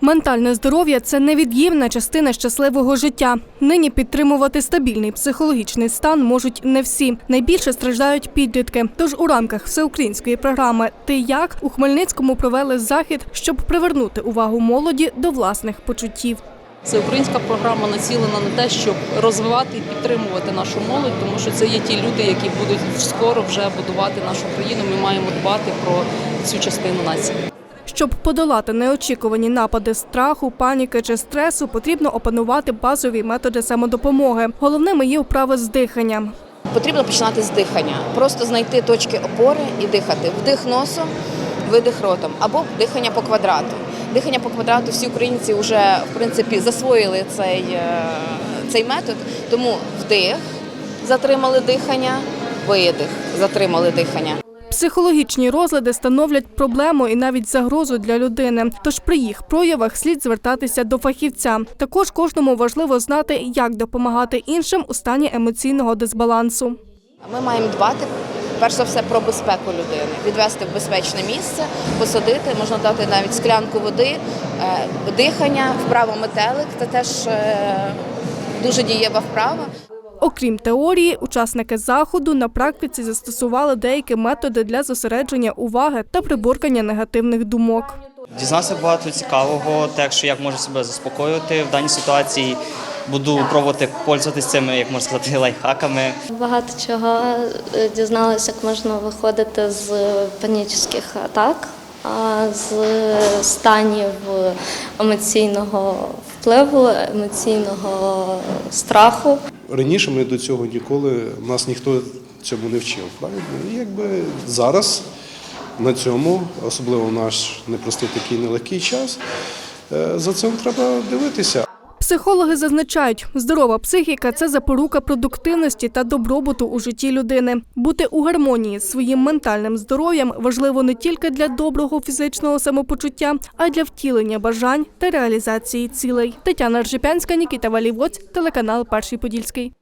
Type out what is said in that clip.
Ментальне здоров'я це невід'ємна частина щасливого життя. Нині підтримувати стабільний психологічний стан можуть не всі. Найбільше страждають підлітки. Тож у рамках всеукраїнської програми Ти як у Хмельницькому провели захід, щоб привернути увагу молоді до власних почуттів. Це українська програма націлена на те, щоб розвивати і підтримувати нашу молодь, тому що це є ті люди, які будуть скоро вже будувати нашу країну. Ми маємо дбати про цю частину нації. Щоб подолати неочікувані напади страху, паніки чи стресу, потрібно опанувати базові методи самодопомоги. Головними є вправи з диханням. Потрібно починати з дихання. Просто знайти точки опори і дихати. Вдих носом, видих ротом або дихання по квадрату. Дихання по квадрату всі українці вже в принципі засвоїли цей, е, цей метод. Тому вдих, затримали дихання, видих, затримали дихання. Психологічні розлади становлять проблему і навіть загрозу для людини. Тож при їх проявах слід звертатися до фахівця. Також кожному важливо знати, як допомагати іншим у стані емоційного дисбалансу. Ми маємо дбати перш за все про безпеку людини, відвести в безпечне місце, посадити, можна дати навіть склянку води, е, дихання, вправо метелик. Це теж е, дуже дієва вправа. Окрім теорії, учасники заходу на практиці застосували деякі методи для зосередження уваги та приборкання негативних думок. Дізнався багато цікавого, так що як можу себе заспокоювати в даній ситуації. Буду пробувати пользуватися цими, як можна сказати, лайфхаками. Багато чого е, дізналася, як можна виходити з панічних атак, а з станів емоційного впливу, емоційного страху. Раніше ми до цього ніколи нас ніхто цьому не вчив. Правильно? І якби зараз на цьому, особливо в наш непростий такий нелегкий час, е, за цим треба дивитися. Психологи зазначають, здорова психіка це запорука продуктивності та добробуту у житті людини. Бути у гармонії з своїм ментальним здоров'ям важливо не тільки для доброго фізичного самопочуття, а й для втілення бажань та реалізації цілей. Тетяна Ржепянська, Нікіта Валівоць, телеканал Перший Подільський.